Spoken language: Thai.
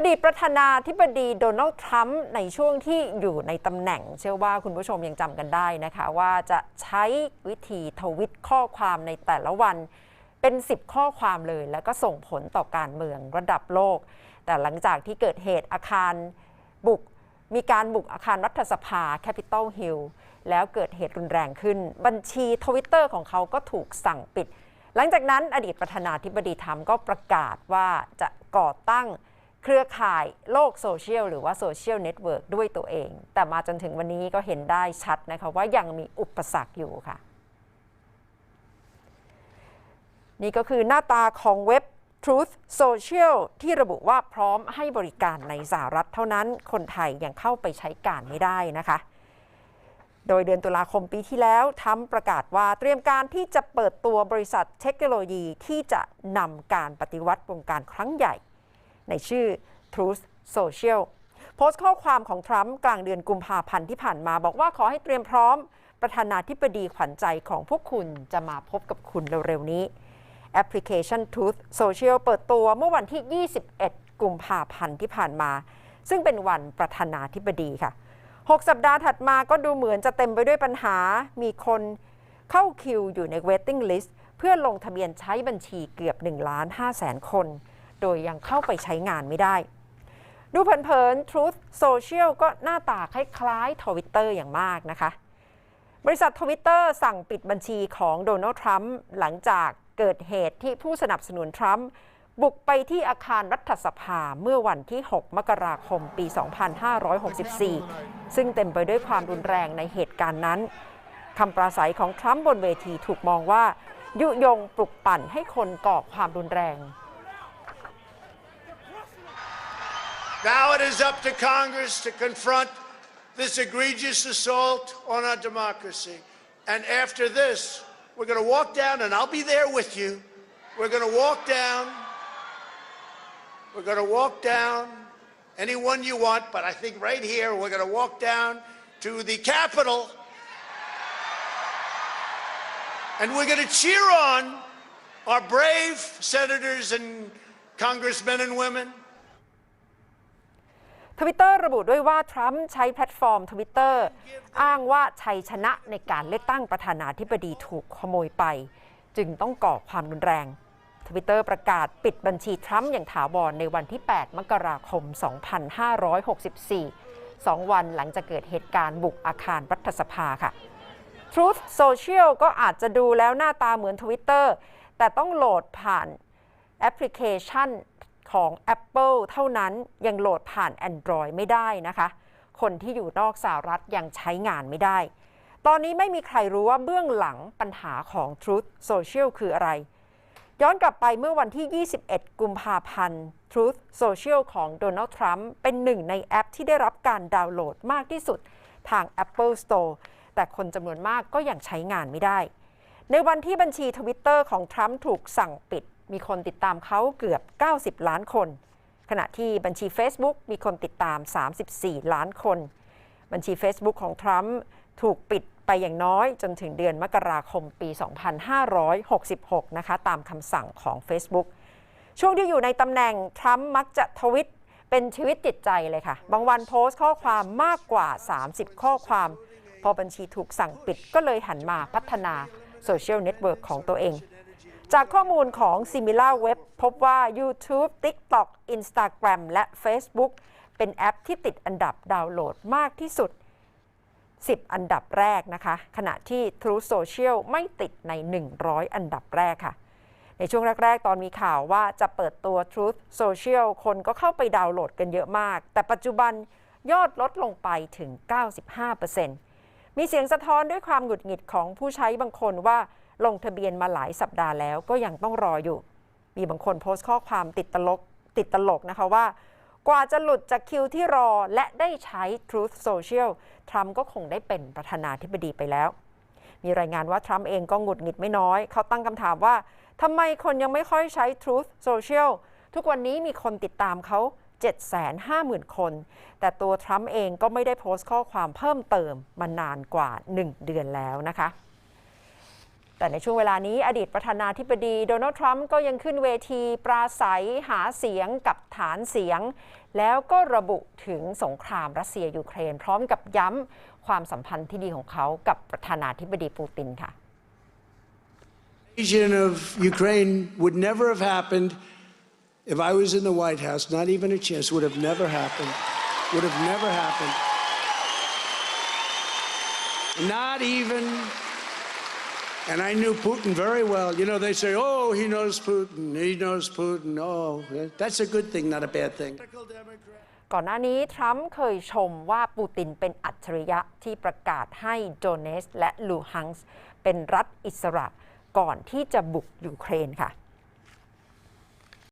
อดีตประธานาธิบดีโดนัลด์ทรัมป์ในช่วงที่อยู่ในตำแหน่ง เชื่อว่าคุณผู้ชมยังจำกันได้นะคะ ว่าจะใช้วิธีทวิตข้อความในแต่ละวันเป็น 10 ข้อความเลย แล้วก็ส่งผลต่อการเมืองระดับโลก แต่หลังจากที่เกิดเหตุอาคารบุก มีการบุกอาคารรัฐสภาแคปิตอลฮิลแล้วเกิดเหตุรุนแรงขึ้น บัญชีทวิตเตอร์ของเขาก็ถูกสั่งปิด หลังจากนั้นอดีตประธานาธิบดีทรัมป์ก็ประกาศว่าจะก่อตั้ง เครือข่ายโลกโซเชียลหรือว่าโซเชียลเน็ตเวิร์กด้วยตัวเอง แต่มาจนถึงวันนี้ก็เห็นได้ชัดนะคะว่ายังมีอุปสรรคอยู่ค่ะ นี่ก็คือหน้าตาของเว็บ Truth Social ที่ระบุว่าพร้อมให้บริการในสหรัฐเท่านั้นคนไทยยังเข้าไปใช้การไม่ได้นะคะ โดยเดือนตุลาคมปีที่แล้วทำประกาศว่าเตรียมการที่จะเปิดตัวบริษัทเทคโนโลยีที่จะนำการปฏิวัติวงการครั้งใหญ่ ในชื่อ Truth Social โพสต์ข้อความของทรัมป์กลางเดือนกุมภาพันธ์ที่ผ่านมาบอกว่าขอให้เตรียมพร้อม ประธานาธิบดีขวัญใจของพวกคุณจะมาพบกับคุณเร็วๆนี้แอปพลิเคชัน Truth Social เปิดตัวเมื่อวันที่ 21 กุมภาพันธ์ที่ผ่านมา ซึ่งเป็นวันประธานาธิบดีค่ะ 6 สัปดาห์ถัดมาก็ดูเหมือนจะเต็มไปด้วยปัญหา มีคนเข้าคิวอยู่ใน waiting list เพื่อลงทะเบียนใช้บัญชีเกือบ 1 ล้าน5แสนคน โดยยังเข้าไปใช้งานไม่ได้ ดูเผินๆ Truth Social ก็หน้าตาคล้ายๆ Twitter อย่างมากนะคะ บริษัททวิตเตอร์สั่งปิดบัญชีของโดนัลด์ทรัมป์หลังจากเกิดเหตุที่ผู้สนับสนุนทรัมป์บุกไปที่อาคารรัฐสภาเมื่อวันที่ 6 มกราคมปี 2564 ซึ่งเต็มไปด้วยความรุนแรงในเหตุการณ์นั้นคำปราศัยของทรัมป์บนเวทีถูกมองว่า ยุยงปลุกปั่นให้คนก่อความรุนแรง Now it is up to Congress to confront this egregious assault on our democracy. And after this, we're going to walk down, and I'll be there with you. We're going to walk down. We're going to walk down anyone you want, but I think right here, we're going to walk down to the Capitol. And we're going to cheer on our brave senators and congressmen and women. ทวิตเตอร์ระบุด้วยว่า ทรัมป์ใช้แพลตฟอร์มทวิตเตอร์อ้างว่าชัยชนะในการเลือกตั้งประธานาธิบดีถูกขโมยไป จึงต้องก่อความรุนแรงทวิตเตอร์ประกาศปิดบัญชีทรัมป์อย่างถาวรในวันที่ 8 มกราคม 2564สองวันหลังจากเกิดเหตุการณ์บุกอาคารรัฐสภาค่ะ Truth Social ก็อาจจะดูแล้วหน้าตาเหมือน Twitter แต่ต้องโหลดผ่านแอปพลิเคชัน ของ Apple เท่านั้นยังโหลดผ่าน Android ไม่ได้นะคะ คนที่อยู่นอกสหรัฐยังใช้งานไม่ได้ ตอนนี้ไม่มีใครรู้ว่าเบื้องหลังปัญหาของ Truth Social คืออะไร ย้อนกลับไปเมื่อวันที่ 21 กุมภาพันธ์ Truth Social ของโดนัลด์ทรัมป์เป็นหนึ่งในแอปที่ได้รับการดาวน์โหลดมากที่สุดทาง Apple Store แต่คนจำนวนมากก็ยังใช้งานไม่ได้ ในวันที่บัญชีทวิตเตอร์ของทรัมป์ถูกสั่งปิด มีคนติดตามเขาเกือบ 90 ล้านคน ขณะที่บัญชี Facebook มีคนติดตาม 34 ล้านคน บัญชี Facebook ของทรัมป์ถูกปิดไปอย่างน้อยจนถึงเดือนมกราคมปี 2566 นะคะ ตามคำสั่งของ Facebook ช่วงที่อยู่ในตำแหน่งทรัมป์มักจะทวิตเป็นชีวิตจิตใจเลยค่ะ บางวันโพสต์ข้อความมากกว่า 30 ข้อความ พอบัญชีถูกสั่งปิดก็เลยหันมาพัฒนาโซเชียลเน็ตเวิร์กของตัวเอง จากข้อมูลของ SimilarWeb พบว่า YouTube, TikTok, Instagram และ Facebook เป็นแอปที่ติดอันดับดาวน์โหลดมากที่สุด 10 อันดับแรกนะคะ ขณะที่ True Social ไม่ติดใน 100 อันดับแรกค่ะ ในช่วงแรก ๆ ตอนมีข่าวว่าจะเปิดตัว Truth Social คนก็เข้าไปดาวน์โหลดกันเยอะมาก แต่ปัจจุบันยอดลดลงไปถึง 95%มีเสียงสะท้อนด้วยความหงุดหงิดของผู้ใช้บางคนว่า ลงทะเบียนมาหลายสัปดาห์แล้วก็ยังต้องรออยู่ มีบางคนโพสต์ข้อความติดตลกติดตลกนะคะว่า กว่าจะหลุดจากคิวที่รอและได้ใช้ Truth Social ทรัมป์ก็คงได้เป็นประธานาธิบดีไปแล้ว มีรายงานว่าทรัมป์เองก็หงุดหงิดไม่น้อย เขาตั้งคำถามว่าทำไมคนยังไม่ค่อยใช้ Truth Social ทุกวันนี้มีคนติดตามเขา 750,000 คน แต่ตัวทรัมป์เองก็ไม่ได้โพสต์ข้อความเพิ่มเติมมานานกว่า 1 เดือนแล้วนะคะ แต่ในช่วงเวลานี้อดีตประธานาธิบดีโดนัลด์ทรัมป์ก็ยังขึ้นเวทีปราศัยหาเสียงกับฐานเสียง แล้วก็ระบุถึงสงครามรัสเซียยูเครน พร้อมกับย้ำความสัมพันธ์ที่ดีของเขากับประธานาธิบดีปูตินค่ะ invasion of Ukraine would never have happened if I was in the White House. Not even a chance. Would have never happened. Would have never happened. Not even. And I knew Putin very well. You know, they say, oh, he knows Putin. He knows Putin. Oh, that's a good thing, not a bad thing. ก่อนหน้านี้ ทรัมป์เคยชมว่าปูตินเป็นอัจฉริยะที่ประกาศให้โดเนสและลูฮังส์เป็นรัฐอิสระก่อนที่จะบุกยูเครนค่ะ